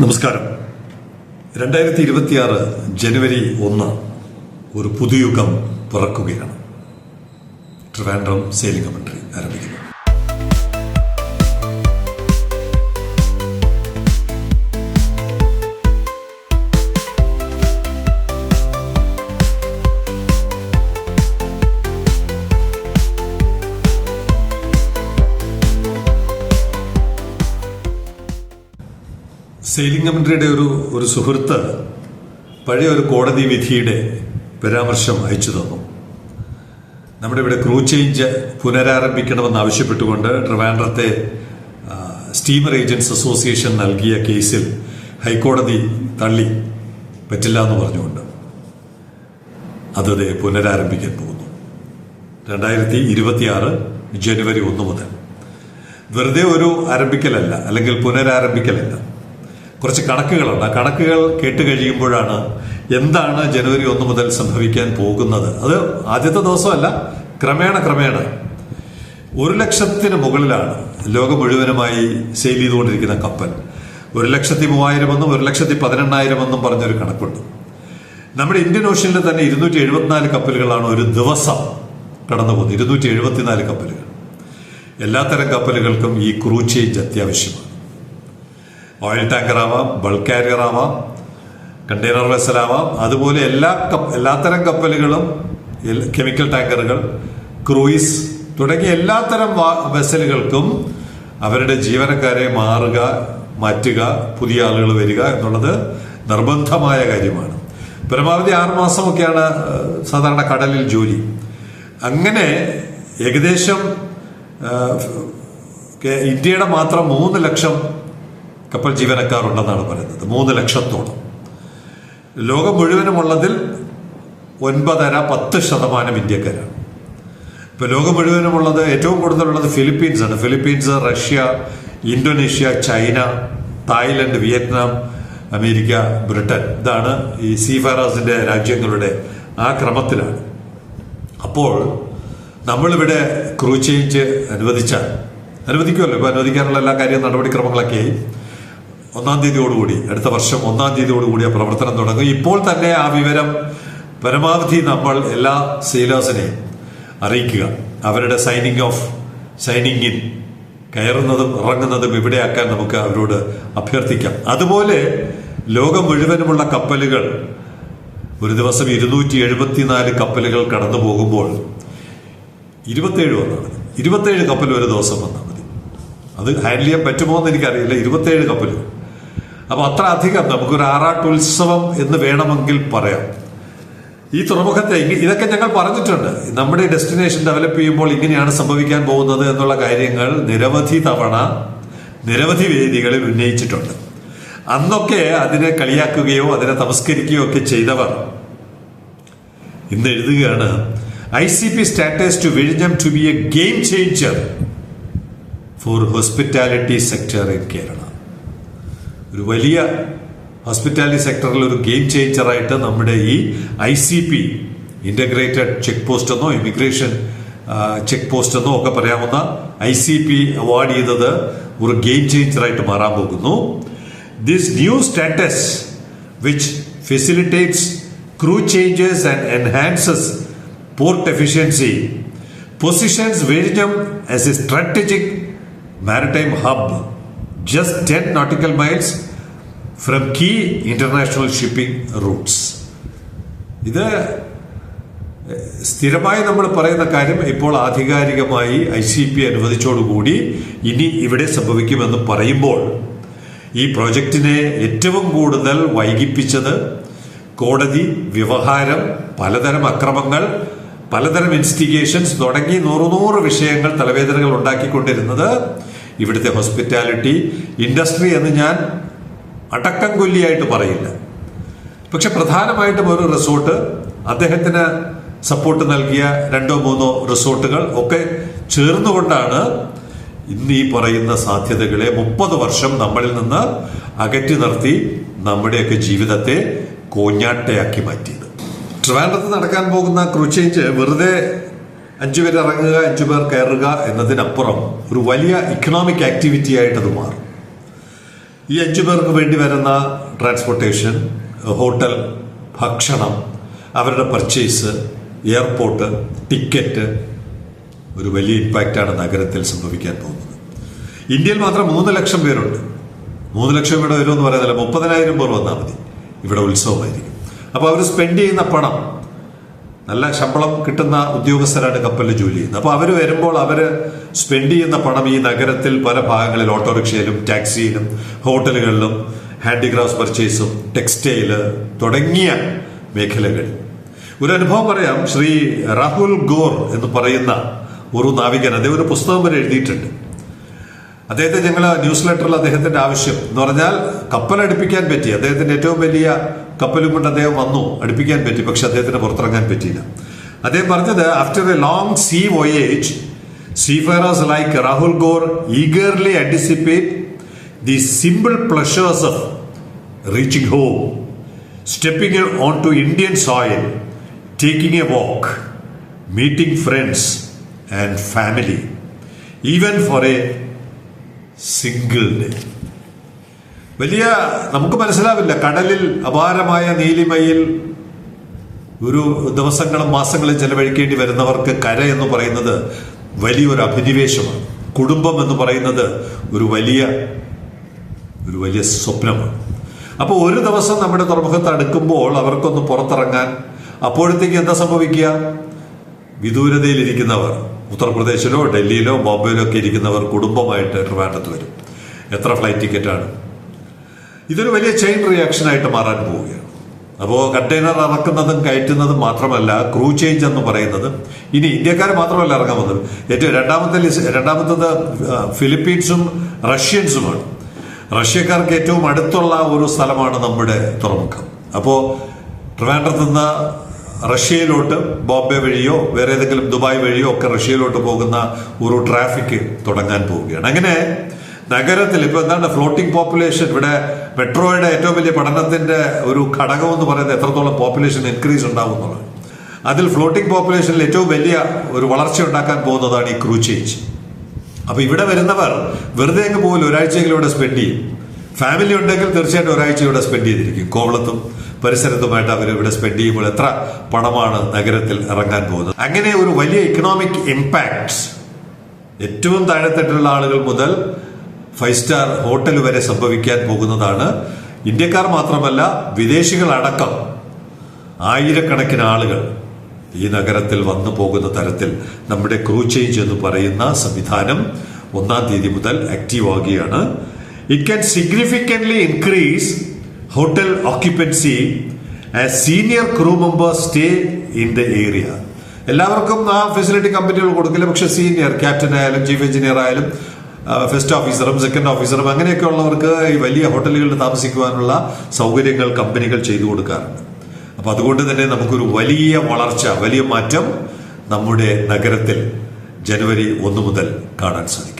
നമസ്കാരം. രണ്ടായിരത്തി ഇരുപത്തിയാറ് ജനുവരി ഒന്ന് ഒരു പുതുയുഗം പിറക്കുകയാണ്. ട്രിവാൻഡ്രം സെയിലിംഗ് കമൻട്രി ആരംഭിക്കുന്നു. സെയിലിംഗ് കമ്മിറ്റിയുടെ ഒരു ഒരു സുഹൃത്ത് പഴയ ഒരു കോടതി വിധിയുടെ പരാമർശം അയച്ചു തന്നു. നമ്മുടെ ഇവിടെ ക്രൂ ചേഞ്ച് പുനരാരംഭിക്കണമെന്ന് ആവശ്യപ്പെട്ടുകൊണ്ട് ട്രിവാൻഡ്രത്തെ സ്റ്റീമർ ഏജന്റ്സ് അസോസിയേഷൻ നൽകിയ കേസിൽ ഹൈക്കോടതി തള്ളി പറ്റില്ല എന്ന് പറഞ്ഞുകൊണ്ട് അത് പുനരാരംഭിക്കാൻ പോകുന്നു. രണ്ടായിരത്തി ഇരുപത്തിയാറ് ജനുവരി ഒന്ന് മുതൽ. വെറുതെ ഒരു ആരംഭിക്കലല്ല അല്ലെങ്കിൽ പുനരാരംഭിക്കലല്ല. കുറച്ച് കണക്കുകളുണ്ട്. ആ കണക്കുകൾ കേട്ട് കഴിയുമ്പോഴാണ് എന്താണ് ജനുവരി ഒന്ന് മുതൽ സംഭവിക്കാൻ പോകുന്നത്. അത് ആദ്യത്തെ ദിവസമല്ല ക്രമേണ ക്രമേണ. ഒരു ലക്ഷത്തിന് മുകളിലാണ് ലോകം മുഴുവനുമായി സെയിൽ ചെയ്തുകൊണ്ടിരിക്കുന്ന കപ്പൽ. ഒരു ലക്ഷത്തി മൂവായിരം എന്നും ഒരു ലക്ഷത്തി പതിനെണ്ണായിരം എന്നും പറഞ്ഞൊരു കണക്കുണ്ട്. നമ്മുടെ ഇന്ത്യൻ ഓഷ്യനിൽ തന്നെ ഇരുന്നൂറ്റി എഴുപത്തിനാല് കപ്പലുകളാണ് ഒരു ദിവസം കടന്നു പോകുന്നത്. ഇരുന്നൂറ്റി എഴുപത്തിനാല് കപ്പലുകൾ. എല്ലാത്തരം കപ്പലുകൾക്കും ഈ ക്രൂ ചേഞ്ച് അത്യാവശ്യമാണ്. ഓയിൽ ടാങ്കർ ആവാം ബൾക്ക് കാരിയർ ആവാം കണ്ടെയ്നർ വെസലാവാം അതുപോലെ എല്ലാ കപ്പ എല്ലാത്തരം കപ്പലുകളും കെമിക്കൽ ടാങ്കറുകൾ ക്രൂയിസ് തുടങ്ങിയ എല്ലാത്തരം വെസലുകൾക്കും അവരുടെ ജീവനക്കാരെ മാറുക മാറ്റുക പുതിയ ആളുകൾ വരിക എന്നുള്ളത് നിർബന്ധമായ കാര്യമാണ്. പരമാവധി ആറുമാസമൊക്കെയാണ് സാധാരണ കടലിൽ ജോലി. അങ്ങനെ ഏകദേശം ഇന്ത്യയുടെ മാത്രം മൂന്ന് ലക്ഷം കപ്പൽ ജീവനക്കാർ ഉണ്ടെന്നാണ് പറയുന്നത്. മൂന്ന് ലക്ഷത്തോളം. ലോകം മുഴുവനുമുള്ളതിൽ ഒൻപതര പത്ത് ശതമാനം ഇന്ത്യക്കാരാണ്. ഇപ്പൊ ലോകം മുഴുവനുമുള്ളത് ഏറ്റവും കൂടുതലുള്ളത് ഫിലിപ്പീൻസ് ആണ് Philippines Russia Indonesia China Thailand Vietnam America Britain. ഇതാണ് ഈ സീഫാറാസിന്റെ രാജ്യങ്ങളുടെ ആ ക്രമത്തിലാണ്. അപ്പോൾ നമ്മളിവിടെ ക്രൂ ചേഞ്ച് അനുവദിച്ചാൽ അനുവദിക്കുമല്ലോ. ഇപ്പൊ അനുവദിക്കാനുള്ള എല്ലാ കാര്യവും നടപടിക്രമങ്ങളൊക്കെയായി. ഒന്നാം തീയതിയോടുകൂടി അടുത്ത വർഷം ഒന്നാം തീയതിയോടുകൂടി ആ പ്രവർത്തനം തുടങ്ങും. ഇപ്പോൾ തന്നെ ആ വിവരം പരമാവധി നമ്മൾ എല്ലാ സെയിലേഴ്സിനെയും അറിയിക്കുക. അവരുടെ സൈനിങ് ഓഫ് സൈനിങ് ഇൻ കയറുന്നതും ഇറങ്ങുന്നതും ഇവിടെയാക്കാൻ നമുക്ക് അവരോട് അഭ്യർത്ഥിക്കാം. അതുപോലെ ലോകം മുഴുവനുമുള്ള കപ്പലുകൾ ഒരു ദിവസം ഇരുന്നൂറ്റി എഴുപത്തിനാല് കപ്പലുകൾ കടന്നു പോകുമ്പോൾ ഇരുപത്തേഴ് വന്നാൽ ഇരുപത്തേഴ് കപ്പൽ ഒരു ദിവസം വന്നാൽ മതി. അത് ഹാൻഡിൽ ചെയ്യാൻ പറ്റുമോ എന്ന് എനിക്കറിയില്ല. ഇരുപത്തേഴ് കപ്പൽ അപ്പൊ അത്ര അധികം നമുക്കൊരു ആറാട്ടുത്സവം എന്ന് വേണമെങ്കിൽ പറയാം. ഈ തുറമുഖത്തെ ഇതൊക്കെ ഞങ്ങൾ പറഞ്ഞിട്ടുണ്ട്. നമ്മുടെ ഡെസ്റ്റിനേഷൻ ഡെവലപ്പ് ചെയ്യുമ്പോൾ ഇങ്ങനെയാണ് സംഭവിക്കാൻ പോകുന്നത് എന്നുള്ള കാര്യങ്ങൾ നിരവധി തവണ നിരവധി വേദികളിൽ ഉന്നയിച്ചിട്ടുണ്ട്. അന്നൊക്കെ അതിനെ കളിയാക്കുകയോ അതിനെ തമസ്കരിക്കുകയോ ഒക്കെ ചെയ്തവർ ഇന്ന് എഴുതുകയാണ് I C P status to വിഴിഞ്ഞം to be a game changer for hospitality sector in Kerala. ഒരു വലിയ ഹോസ്പിറ്റാലിറ്റി സെക്ടറിൽ ഒരു ഗെയിം ചേഞ്ചറായിട്ട് നമ്മുടെ ഈ I C P integrated check post എന്നോ ഇമിഗ്രേഷൻ ചെക്ക് പോസ്റ്റ് എന്നോ ഒക്കെ പറയാവുന്ന ഐ സി പി അവാർഡ് ചെയ്തത് ഒരു ഗെയിം ചേഞ്ചറായിട്ട് മാറാൻ പോകുന്നു. This new status which facilitates crew changes and enhances port efficiency positions Virinam as a strategic maritime hub. Just 10 nautical miles from key international shipping routes. ഇത് സ്ഥിരമായി നമ്മൾ പറയുന്ന കാര്യം ഇപ്പോൾ ആധികാരികമായി ഐ സി പി അനുവദിച്ചോടുകൂടി ഇനി ഇവിടെ സംഭവിക്കുമെന്ന് പറയുമ്പോൾ ഈ പ്രോജക്റ്റിനെ ഏറ്റവും കൂടുതൽ വൈകിപ്പിച്ചത് കോടതി വ്യവഹാരം പലതരം അക്രമങ്ങൾ പലതരം ഇൻസ്റ്റിഗേഷൻസ് തുടങ്ങി നൂറ് നൂറ് വിഷയങ്ങൾ തലവേദനകൾ ഉണ്ടാക്കിക്കൊണ്ടിരുന്നത് ഇവിടുത്തെ ഹോസ്പിറ്റാലിറ്റി ഇൻഡസ്ട്രി എന്ന് ഞാൻ അടക്കം കൊല്ലിയായിട്ട് പറയില്ല. പക്ഷെ പ്രധാനമായിട്ടും ഒരു റിസോർട്ട് അദ്ദേഹത്തിന് സപ്പോർട്ട് നൽകിയ രണ്ടോ മൂന്നോ റിസോർട്ടുകൾ ഒക്കെ ചേർന്നുകൊണ്ടാണ് ഇന്ന് ഈ പറയുന്ന സാധ്യതകളെ മുപ്പത് വർഷം നമ്മളിൽ നിന്ന് അകറ്റി നിർത്തി നമ്മുടെയൊക്കെ ജീവിതത്തെ കോഞ്ഞാട്ടയാക്കി മാറ്റിയത്. ട്രിവാൻഡ്രത്ത് നടക്കാൻ പോകുന്ന ക്രൂ ചേഞ്ച് വെറുതെ അഞ്ചു പേർ ഇറങ്ങുക അഞ്ചു പേർ കയറുക എന്നതിനപ്പുറം ഒരു വലിയ ഇക്കണോമിക് ആക്ടിവിറ്റി ആയിട്ട് അത് മാറും. ഈ അഞ്ചു പേർക്ക് വേണ്ടി വരുന്ന ട്രാൻസ്പോർട്ടേഷൻ ഹോട്ടൽ ഭക്ഷണം അവരുടെ പർച്ചേസ് എയർപോർട്ട് ടിക്കറ്റ് ഒരു വലിയ ഇമ്പാക്റ്റാണ് നഗരത്തിൽ സംഭവിക്കാൻ പോകുന്നത്. ഇന്ത്യയിൽ മാത്രം മൂന്ന് ലക്ഷം പേരുണ്ട്. മൂന്ന് ലക്ഷം ഇവിടെ വരുമെന്ന് പറയുന്നില്ല മുപ്പതിനായിരം പേർ വന്നാൽ മതി. ഇവിടെ ഉത്സവമായിരിക്കും. അപ്പോൾ അവർ സ്പെൻഡ് ചെയ്യുന്ന പണം നല്ല ശമ്പളം കിട്ടുന്ന ഉദ്യോഗസ്ഥരാണ് കപ്പലിൽ ജോലി ചെയ്യുന്നത്. അപ്പോൾ അവർ വരുമ്പോൾ അവർ സ്പെൻഡ് ചെയ്യുന്ന പണം ഈ നഗരത്തിൽ പല ഭാഗങ്ങളിൽ ഓട്ടോറിക്ഷയിലും ടാക്സിയിലും ഹോട്ടലുകളിലും ഹാൻഡിക്രാഫ്റ്റ് പർച്ചേസും ടെക്സ്റ്റൈൽ തുടങ്ങിയ മേഖലകൾ ഒരു അനുഭവം പറയാം ശ്രീ രാഹുൽ ഗോർ എന്ന് പറയുന്ന ഒരു നാവികൻ അദ്ദേഹം ഒരു പുസ്തകം വരെ എഴുതിയിട്ടുണ്ട്. അദ്ദേഹത്തെ ഞങ്ങൾ ന്യൂസ് ലെറ്ററിൽ അദ്ദേഹത്തിന്റെ ആവശ്യം എന്ന് പറഞ്ഞാൽ കപ്പൽ അടുപ്പിക്കാൻ പറ്റി. അദ്ദേഹത്തിന്റെ ഏറ്റവും വലിയ കപ്പലും കൊണ്ട് അദ്ദേഹം വന്നു അടുപ്പിക്കാൻ പറ്റി പക്ഷെ അദ്ദേഹത്തിന് പുറത്തിറങ്ങാൻ പറ്റിയില്ല അദ്ദേഹം പറഞ്ഞത് after a long sea voyage seafarers like Rahul Gore eagerly anticipate the simple pleasures of reaching home stepping on to Indian soil taking a walk meeting friends and family even for a single day. വലിയ നമുക്ക് മനസ്സിലാവില്ല. കടലിൽ അപാരമായ നീലിമയിൽ ഒരു ദിവസങ്ങളും മാസങ്ങളും ചെലവഴിക്കേണ്ടി വരുന്നവർക്ക് കര എന്ന് പറയുന്നത് വലിയൊരു അഭിനിവേശമാണ്. കുടുംബം എന്ന് പറയുന്നത് ഒരു വലിയ ഒരു വലിയ സ്വപ്നമാണ്. അപ്പോൾ ഒരു ദിവസം നമ്മുടെ തുറമുഖത്ത് അടുക്കുമ്പോൾ അവർക്കൊന്ന് പുറത്തിറങ്ങാൻ അപ്പോഴത്തേക്ക് എന്താ സംഭവിക്കുക? വിദൂരതയിലിരിക്കുന്നവർ ഉത്തർപ്രദേശിലോ ഡൽഹിയിലോ ബോംബെയിലോ ഒക്കെ ഇരിക്കുന്നവർ കുടുംബമായിട്ട് ട്രിവാൻഡ്രത്ത് വരും. എത്ര ഫ്ലൈറ്റ് ടിക്കറ്റാണ്? ഇതൊരു വലിയ ചെയിൻ റിയാക്ഷൻ ആയിട്ട് മാറാൻ പോവുകയാണ്. അപ്പോൾ കണ്ടെയ്നർ ഇറക്കുന്നതും കയറ്റുന്നതും മാത്രമല്ല ക്രൂ ചേഞ്ച് എന്ന് പറയുന്നത് ഇനി ഇന്ത്യക്കാർ മാത്രമല്ല ഇറങ്ങാൻ വന്നത് ഏറ്റവും രണ്ടാമത്തെ ലിസ്റ്റ് രണ്ടാമത്തത് ഫിലിപ്പീൻസും റഷ്യൻസുമാണ്. റഷ്യക്കാർക്ക് ഏറ്റവും അടുത്തുള്ള ഒരു സ്ഥലമാണ് നമ്മുടെ തുറമുഖം. അപ്പോൾ ട്രിവാൻഡ്രത്ത് നിന്ന് റഷ്യയിലോട്ട് ബോംബെ വഴിയോ വേറെ ഏതെങ്കിലും ദുബായ് വഴിയോ ഒക്കെ റഷ്യയിലോട്ട് പോകുന്ന ഒരു ട്രാഫിക് തുടങ്ങാൻ പോവുകയാണ്. അങ്ങനെ നഗരത്തിൽ ഇപ്പൊ എന്താണ് ഫ്ലോട്ടിംഗ് പോപ്പുലേഷൻ ഇവിടെ മെട്രോയുടെ ഏറ്റവും വലിയ പഠനത്തിന്റെ ഒരു ഘടകം എന്ന് പറയുന്നത് എത്രത്തോളം പോപ്പുലേഷൻ ഇൻക്രീസ് ഉണ്ടാവും എന്നുള്ളത്. അതിൽ ഫ്ലോട്ടിംഗ് പോപ്പുലേഷനിൽ ഏറ്റവും വലിയ ഒരു വളർച്ച ഉണ്ടാക്കാൻ പോകുന്നതാണ് ഈ ക്രൂ ചേഞ്ച് അപ്പൊ ഇവിടെ വരുന്നവർ വെറുതെ അങ്ങ് പോലും ഒരാഴ്ചയെങ്കിലും ഇവിടെ സ്പെൻഡ് ചെയ്യും. ഫാമിലി ഉണ്ടെങ്കിൽ തീർച്ചയായിട്ടും ഒരാഴ്ച ഇവിടെ സ്പെൻഡ് ചെയ്തിരിക്കും. കോവളത്തും പരിസരത്തുമായിട്ട് അവർ ഇവിടെ സ്പെൻഡ് ചെയ്യുമ്പോൾ എത്ര പണമാണ് നഗരത്തിൽ ഇറങ്ങാൻ പോകുന്നത്. അങ്ങനെ ഒരു വലിയ ഇക്കണോമിക് ഇമ്പാക്ട് ഏറ്റവും താഴെത്തട്ടിലുള്ള ആളുകൾ മുതൽ ഫൈവ് സ്റ്റാർ ഹോട്ടൽ വരെ സംഭവിക്കാൻ പോകുന്നതാണ്. ഇന്ത്യക്കാർ മാത്രമല്ല വിദേശികളടക്കം ആയിരക്കണക്കിന് ആളുകൾ ഈ നഗരത്തിൽ വന്നു പോകുന്ന തരത്തിൽ നമ്മുടെ ക്രൂ ചേഞ്ച് എന്ന് പറയുന്ന സംവിധാനം ഒന്നാം തീയതി മുതൽ active ആകുകയാണ് it can significantly increase hotel occupancy as senior crew member stay in the area എല്ലാവർക്കും ആ ഫെസിലിറ്റി കമ്പനികൾ കൊടുക്കില്ല. പക്ഷെ സീനിയർ ക്യാപ്റ്റൻ ആയാലും ചീഫ് എഞ്ചിനീയർ ആയാലും ഫസ്റ്റ് ഓഫീസറും സെക്കൻഡ് ഓഫീസറും അങ്ങനെയൊക്കെ ഉള്ളവർക്ക് ഈ വലിയ ഹോട്ടലുകളിൽ താമസിക്കുവാനുള്ള സൗകര്യങ്ങൾ കമ്പനികൾ ചെയ്തു കൊടുക്കാറുണ്ട്. അപ്പൊ അതുകൊണ്ട് തന്നെ നമുക്കൊരു വലിയ വളർച്ച വലിയ മാറ്റം നമ്മുടെ നഗരത്തിൽ ജനുവരി ഒന്ന് മുതൽ കാണാൻ സാധിക്കും.